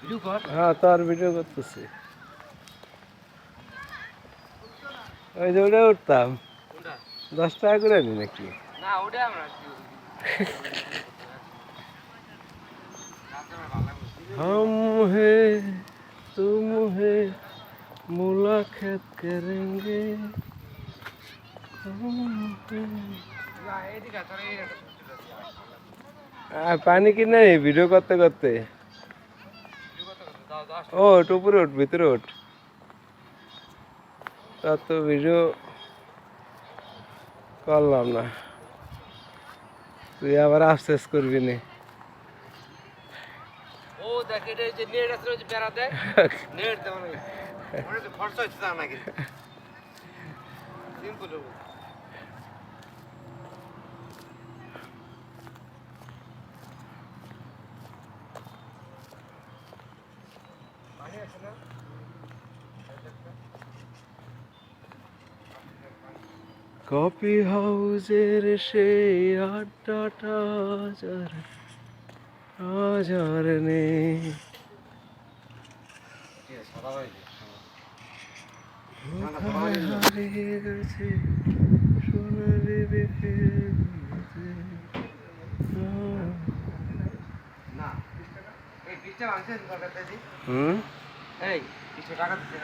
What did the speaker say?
Video কর হ্যাঁ তো আর ভিডিও করতেছি ওই যে ওটা উঠতাম কোনটা দশ টাকা করে নি নাকি না ওটা আমরা हम है तुम है मुलाकात करेंगे हम हैं। আহ, পানি কি নেই ভিডিও করতে করতে ও ওট উপরে ওঠ, ভিতরে ওঠ। তা তো ভিডিও করলাম না। তুই আবার আফসোস করবি না। ও, দেখ, এটা যে নেট আছে, ওই বেড়া দেখ নেট দেওয়া তো খরচ হচ্ছে তা নাকি। সিম্পল কফি হাউজের সেই আড্ডাটা আজ আর আজ আর নেই। কোথায় হারিয়ে গেছে সোনালি বিকেল। না। এই বিশটা মাংস হুম? এই কিছু টাকা দিতে